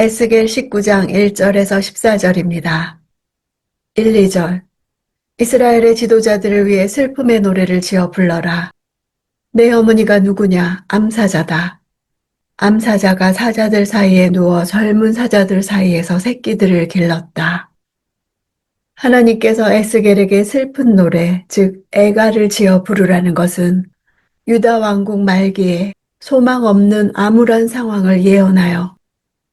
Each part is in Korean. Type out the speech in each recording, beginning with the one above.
에스겔 19장 1절에서 14절입니다. 1, 2절 이스라엘의 지도자들을 위해 슬픔의 노래를 지어 불러라. 내 어머니가 누구냐? 암사자다. 암사자가 사자들 사이에 누워 젊은 사자들 사이에서 새끼들을 길렀다. 하나님께서 에스겔에게 슬픈 노래, 즉 애가를 지어 부르라는 것은 유다 왕국 말기에 소망 없는 암울한 상황을 예언하여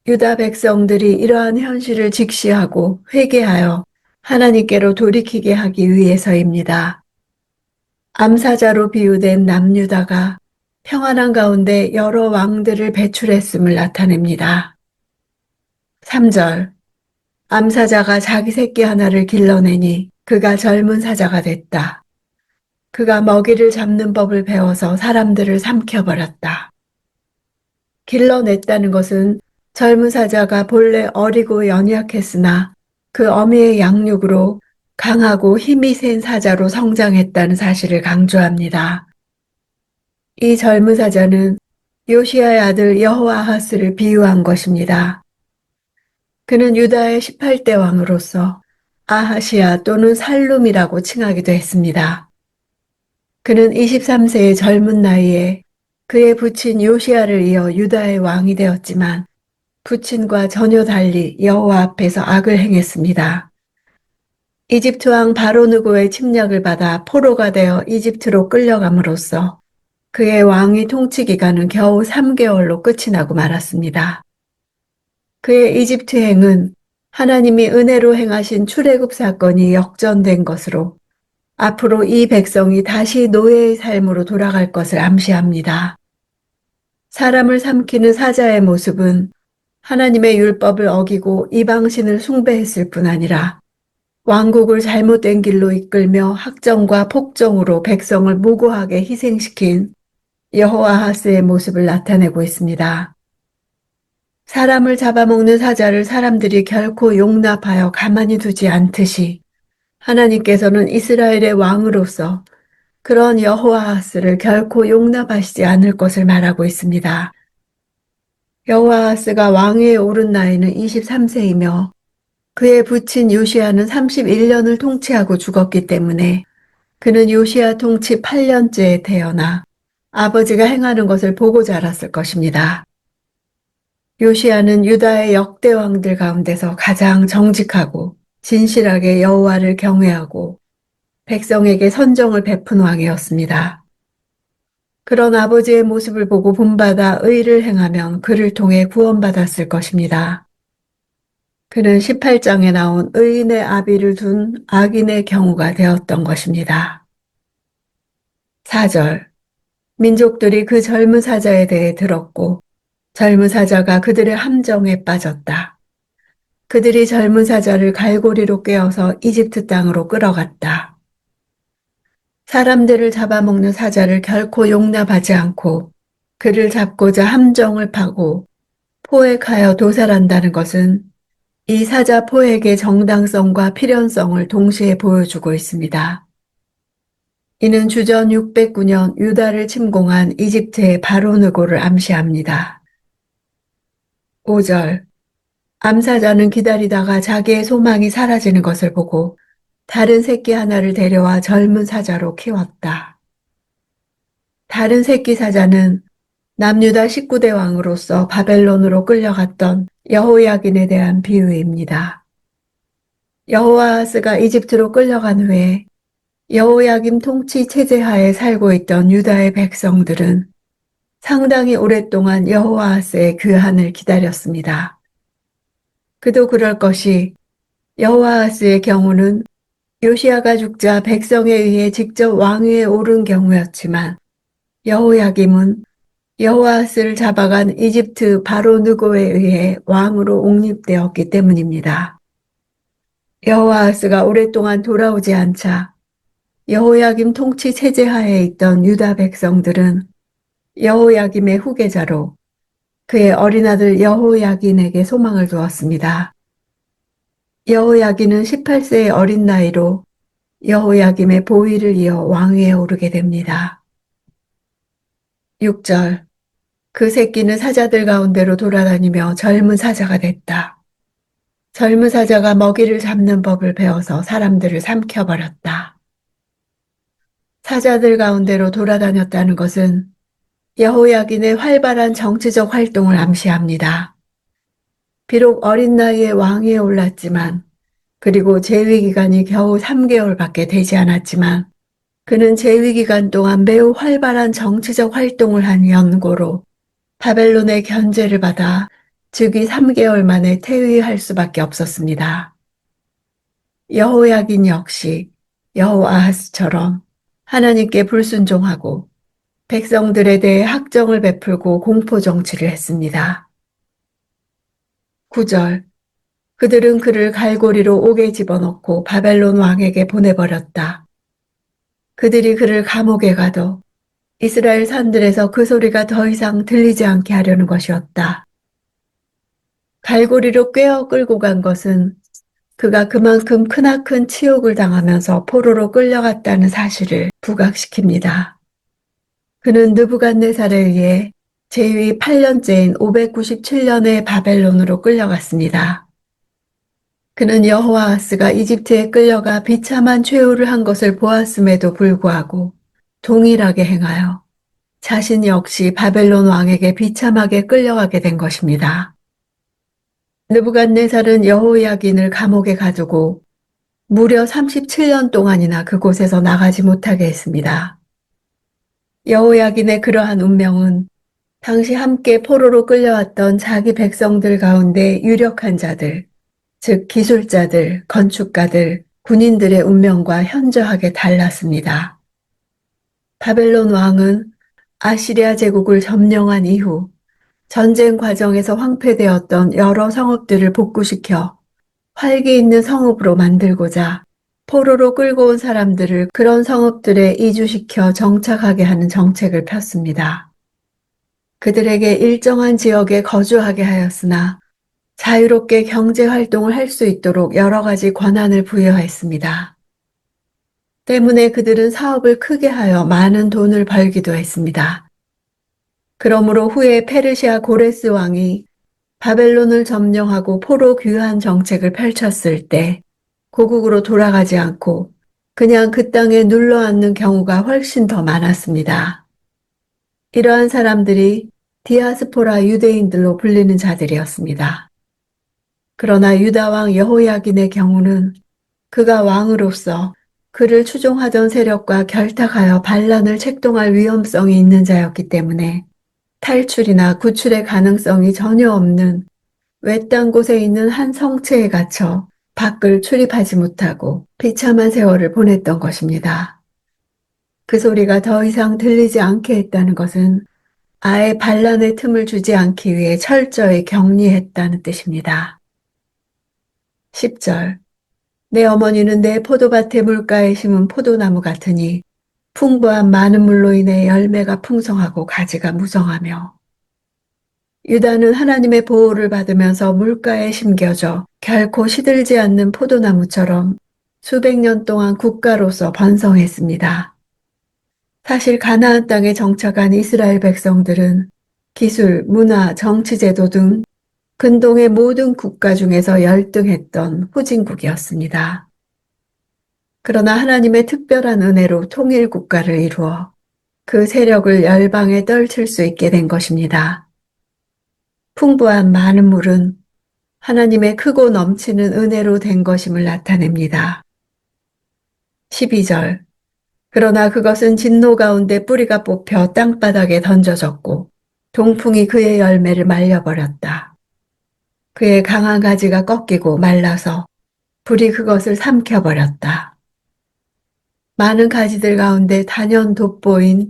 유다 백성들이 이러한 현실을 직시하고 회개하여 하나님께로 돌이키게 하기 위해서입니다. 암사자로 비유된 남유다가 평안한 가운데 여러 왕들을 배출했음을 나타냅니다. 3절 암사자가 자기 새끼 하나를 길러내니 그가 젊은 사자가 됐다. 그가 먹이를 잡는 법을 배워서 사람들을 삼켜버렸다. 길러냈다는 것은 젊은 사자가 본래 어리고 연약했으나 그 어미의 양육으로 강하고 힘이 센 사자로 성장했다는 사실을 강조합니다. 이 젊은 사자는 요시아의 아들 여호아하스를 비유한 것입니다. 그는 유다의 18대 왕으로서 아하시아 또는 살룸이라고 칭하기도 했습니다. 그는 23세의 젊은 나이에 그의 부친 요시아를 이어 유다의 왕이 되었지만 부친과 전혀 달리 여호와 앞에서 악을 행했습니다. 이집트 왕 바로누고의 침략을 받아 포로가 되어 이집트로 끌려감으로써 그의 왕위 통치 기간은 겨우 3개월로 끝이 나고 말았습니다. 그의 이집트 행은 하나님이 은혜로 행하신 출애굽 사건이 역전된 것으로 앞으로 이 백성이 다시 노예의 삶으로 돌아갈 것을 암시합니다. 사람을 삼키는 사자의 모습은 하나님의 율법을 어기고 이방신을 숭배했을 뿐 아니라 왕국을 잘못된 길로 이끌며 학정과 폭정으로 백성을 무고하게 희생시킨 여호아하스의 모습을 나타내고 있습니다. 사람을 잡아먹는 사자를 사람들이 결코 용납하여 가만히 두지 않듯이 하나님께서는 이스라엘의 왕으로서 그런 여호아하스를 결코 용납하시지 않을 것을 말하고 있습니다. 여호아하스가 왕위에 오른 나이는 23세이며 그의 부친 요시아는 31년을 통치하고 죽었기 때문에 그는 요시아 통치 8년째에 태어나 아버지가 행하는 것을 보고 자랐을 것입니다. 요시아는 유다의 역대 왕들 가운데서 가장 정직하고 진실하게 여호와를 경외하고 백성에게 선정을 베푼 왕이었습니다. 그런 아버지의 모습을 보고 본받아 의를 행하면 그를 통해 구원받았을 것입니다. 그는 18장에 나온 의인의 아비를 둔 악인의 경우가 되었던 것입니다. 4절 민족들이 그 젊은 사자에 대해 들었고 젊은 사자가 그들의 함정에 빠졌다. 그들이 젊은 사자를 갈고리로 꿰어서 이집트 땅으로 끌어갔다. 사람들을 잡아먹는 사자를 결코 용납하지 않고 그를 잡고자 함정을 파고 포획하여 도살한다는 것은 이 사자 포획의 정당성과 필연성을 동시에 보여주고 있습니다. 이는 주전 609년 유다를 침공한 이집트의 바로느고를 암시합니다. 5절 암사자는 기다리다가 자기의 소망이 사라지는 것을 보고 다른 새끼 하나를 데려와 젊은 사자로 키웠다. 다른 새끼 사자는 남유다 19대 왕으로서 바벨론으로 끌려갔던 여호야긴에 대한 비유입니다. 여호아스가 이집트로 끌려간 후에 여호야김 통치 체제 하에 살고 있던 유다의 백성들은 상당히 오랫동안 여호아스의 귀환을 기다렸습니다. 그도 그럴 것이 여호아스의 경우는 요시아가 죽자 백성에 의해 직접 왕위에 오른 경우였지만 여호야김은 여호아스를 잡아간 이집트 바로 느고에 의해 왕으로 옹립되었기 때문입니다. 여호아스가 오랫동안 돌아오지 않자 여호야김 통치 체제 하에 있던 유다 백성들은 여호야김의 후계자로 그의 어린아들 여호야긴에게 소망을 두었습니다. 여호야긴은 18세의 어린 나이로 여호야김의 보위를 이어 왕위에 오르게 됩니다. 6절 그 새끼는 사자들 가운데로 돌아다니며 젊은 사자가 됐다. 젊은 사자가 먹이를 잡는 법을 배워서 사람들을 삼켜버렸다. 사자들 가운데로 돌아다녔다는 것은 여호야긴의 활발한 정치적 활동을 암시합니다. 비록 어린 나이에 왕위에 올랐지만 그리고 재위 기간이 겨우 3개월밖에 되지 않았지만 그는 재위 기간 동안 매우 활발한 정치적 활동을 한 연고로 바벨론의 견제를 받아 즉위 3개월 만에 퇴위할 수밖에 없었습니다. 여호야긴 역시 여호아하스처럼 하나님께 불순종하고 백성들에 대해 학정을 베풀고 공포 정치를 했습니다. 9절 그들은 그를 갈고리로 옥에 집어넣고 바벨론 왕에게 보내버렸다. 그들이 그를 감옥에 가도 이스라엘 산들에서 그 소리가 더 이상 들리지 않게 하려는 것이었다. 갈고리로 꿰어 끌고 간 것은 그가 그만큼 크나큰 치욕을 당하면서 포로로 끌려갔다는 사실을 부각시킵니다. 그는 느부갓네살에 의해 제위 8년째인 597년에 바벨론으로 끌려갔습니다. 그는 여호와하스가 이집트에 끌려가 비참한 최후를 한 것을 보았음에도 불구하고 동일하게 행하여 자신 역시 바벨론 왕에게 비참하게 끌려가게 된 것입니다. 느부갓네살은 여호야긴을 감옥에 가두고 무려 37년 동안이나 그곳에서 나가지 못하게 했습니다. 여호야긴의 그러한 운명은 당시 함께 포로로 끌려왔던 자기 백성들 가운데 유력한 자들, 즉 기술자들, 건축가들, 군인들의 운명과 현저하게 달랐습니다. 바벨론 왕은 아시리아 제국을 점령한 이후 전쟁 과정에서 황폐되었던 여러 성읍들을 복구시켜 활기 있는 성읍으로 만들고자 포로로 끌고 온 사람들을 그런 성읍들에 이주시켜 정착하게 하는 정책을 폈습니다. 그들에게 일정한 지역에 거주하게 하였으나 자유롭게 경제 활동을 할 수 있도록 여러 가지 권한을 부여했습니다. 때문에 그들은 사업을 크게 하여 많은 돈을 벌기도 했습니다. 그러므로 후에 페르시아 고레스 왕이 바벨론을 점령하고 포로 귀환 정책을 펼쳤을 때 고국으로 돌아가지 않고 그냥 그 땅에 눌러 앉는 경우가 훨씬 더 많았습니다. 이러한 사람들이 디아스포라 유대인들로 불리는 자들이었습니다. 그러나 유다왕 여호야긴의 경우는 그가 왕으로서 그를 추종하던 세력과 결탁하여 반란을 책동할 위험성이 있는 자였기 때문에 탈출이나 구출의 가능성이 전혀 없는 외딴 곳에 있는 한 성체에 갇혀 밖을 출입하지 못하고 비참한 세월을 보냈던 것입니다. 그 소리가 더 이상 들리지 않게 했다는 것은 아예 반란의 틈을 주지 않기 위해 철저히 격리했다는 뜻입니다. 10절 내 어머니는 내 포도밭의 물가에 심은 포도나무 같으니 풍부한 많은 물로 인해 열매가 풍성하고 가지가 무성하며 유다는 하나님의 보호를 받으면서 물가에 심겨져 결코 시들지 않는 포도나무처럼 수백 년 동안 국가로서 번성했습니다. 사실 가나안 땅에 정착한 이스라엘 백성들은 기술, 문화, 정치 제도 등 근동의 모든 국가 중에서 열등했던 후진국이었습니다. 그러나 하나님의 특별한 은혜로 통일 국가를 이루어 그 세력을 열방에 떨칠 수 있게 된 것입니다. 풍부한 많은 물은 하나님의 크고 넘치는 은혜로 된 것임을 나타냅니다. 12절 그러나 그것은 진노 가운데 뿌리가 뽑혀 땅바닥에 던져졌고 동풍이 그의 열매를 말려버렸다. 그의 강한 가지가 꺾이고 말라서 불이 그것을 삼켜버렸다. 많은 가지들 가운데 단연 돋보인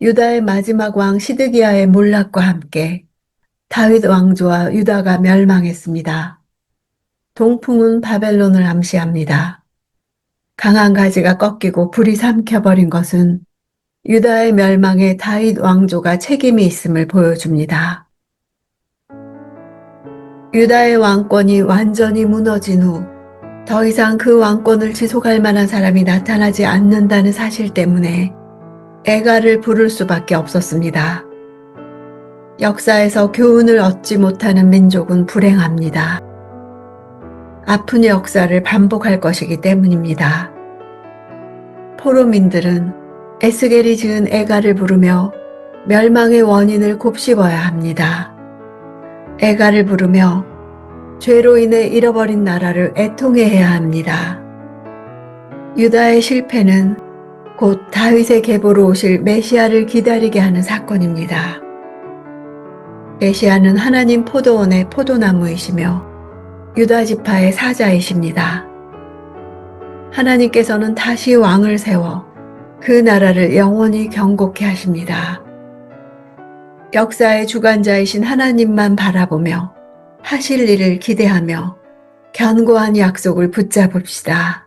유다의 마지막 왕 시드기야의 몰락과 함께 다윗 왕조와 유다가 멸망했습니다. 동풍은 바벨론을 암시합니다. 강한 가지가 꺾이고 불이 삼켜버린 것은 유다의 멸망에 다윗 왕조가 책임이 있음을 보여줍니다. 유다의 왕권이 완전히 무너진 후 더 이상 그 왕권을 지속할 만한 사람이 나타나지 않는다는 사실 때문에 애가를 부를 수밖에 없었습니다. 역사에서 교훈을 얻지 못하는 민족은 불행합니다. 아픈 역사를 반복할 것이기 때문입니다. 포로민들은 에스겔이 지은 애가를 부르며 멸망의 원인을 곱씹어야 합니다. 애가를 부르며 죄로 인해 잃어버린 나라를 애통해야 합니다. 유다의 실패는 곧 다윗의 계보로 오실 메시아를 기다리게 하는 사건입니다. 메시아는 하나님 포도원의 포도나무이시며 유다 지파의 사자이십니다. 하나님께서는 다시 왕을 세워 그 나라를 영원히 경고케 하십니다. 역사의 주관자이신 하나님만 바라보며 하실 일을 기대하며 견고한 약속을 붙잡읍시다.